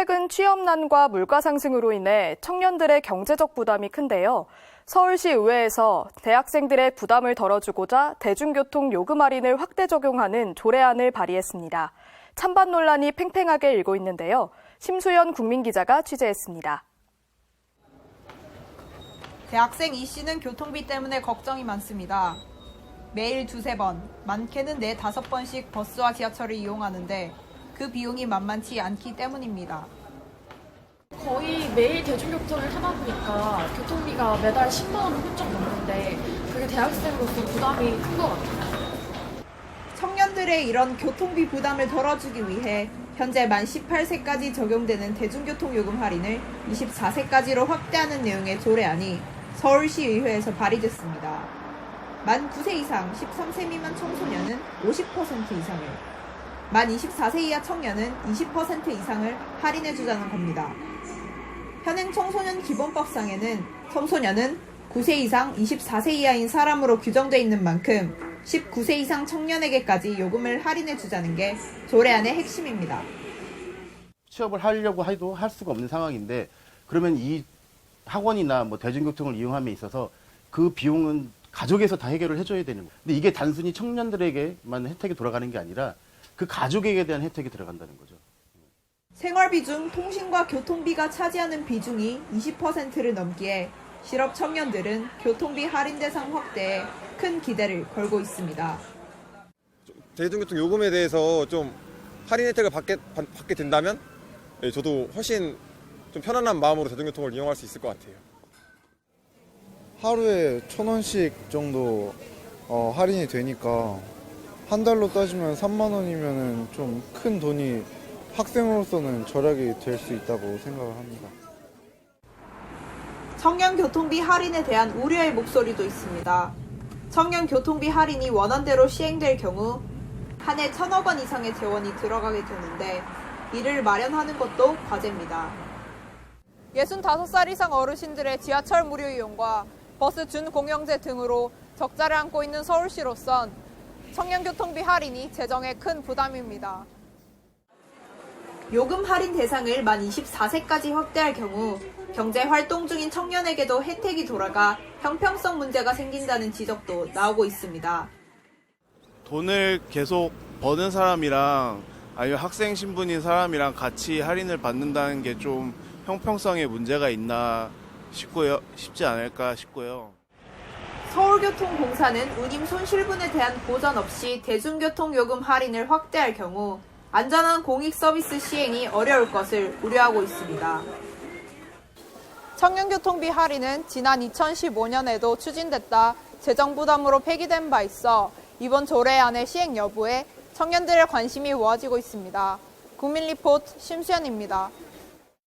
최근 취업난과 물가 상승으로 인해 청년들의 경제적 부담이 큰데요. 서울시 의회에서 대학생들의 부담을 덜어주고자 대중교통 요금 할인을 확대 적용하는 조례안을 발의했습니다. 찬반 논란이 팽팽하게 일고 있는데요. 심수연 국민기자가 취재했습니다. 대학생 이 씨는 교통비 때문에 걱정이 많습니다. 매일 두세 번, 많게는 네 다섯 번씩 버스와 지하철을 이용하는데 그 비용이 만만치 않기 때문입니다. 거의 매일 대중교통을 타다 보니까 교통비가 매달 10만 원 훌쩍 넘는데 그게 대학생으로서 부담이 큰 것 같아요. 청년들의 이런 교통비 부담을 덜어주기 위해 현재 만 18세까지 적용되는 대중교통 요금 할인을 24세까지로 확대하는 내용의 조례안이 서울시 의회에서 발의됐습니다. 만 9세 이상 13세 미만 청소년은 50% 이상을, 만 24세 이하 청년은 20% 이상을 할인해 주자는 겁니다. 현행 청소년 기본법상에는 청소년은 9세 이상 24세 이하인 사람으로 규정돼 있는 만큼 19세 이상 청년에게까지 요금을 할인해 주자는 게 조례안의 핵심입니다. 취업을 하려고 해도 할 수가 없는 상황인데 그러면 이 학원이나 뭐 대중교통을 이용함에 있어서 그 비용은 가족에서 다 해결을 해줘야 되는 거예요. 근데 이게 단순히 청년들에게만 혜택이 돌아가는 게 아니라 그 가족에게 대한 혜택이 들어간다는 거죠. 생활비 중 통신과 교통비가 차지하는 비중이 20%를 넘기에 실업 청년들은 교통비 할인 대상 확대에 큰 기대를 걸고 있습니다. 대중교통 요금에 대해서 좀 할인 혜택을 받게, 받, 받게 된다면 예, 저도 훨씬 좀 편안한 마음으로 대중교통을 이용할 수 있을 것 같아요. 하루에 천 원씩 정도 어, 할인이 되니까 한 달로 따지면 3만 원이면은 좀큰 돈이 학생으로서는 절약이 될 수 있다고 생각을 합니다. 청년 교통비 할인에 대한 우려의 목소리도 있습니다. 청년 교통비 할인이 원안대로 시행될 경우 한 해 천억 원 이상의 재원이 들어가게 되는데 이를 마련하는 것도 과제입니다. 65살 이상 어르신들의 지하철 무료 이용과 버스 준공영제 등으로 적자를 안고 있는 서울시로선 청년 교통비 할인이 재정에 큰 부담입니다. 요금 할인 대상을 만 24세까지 확대할 경우 경제 활동 중인 청년에게도 혜택이 돌아가 형평성 문제가 생긴다는 지적도 나오고 있습니다. 돈을 계속 버는 사람이랑 아니면 학생 신분인 사람이랑 같이 할인을 받는다는 게 좀 형평성에 문제가 있나 싶고요. 싶지 않을까 싶고요. 서울교통공사는 운임 손실분에 대한 보전 없이 대중교통 요금 할인을 확대할 경우 안전한 공익 서비스 시행이 어려울 것을 우려하고 있습니다. 청년교통비 할인은 지난 2015년에도 추진됐다 재정 부담으로 폐기된 바 있어 이번 조례안의 시행 여부에 청년들의 관심이 모아지고 있습니다. 국민리포트 심수연입니다.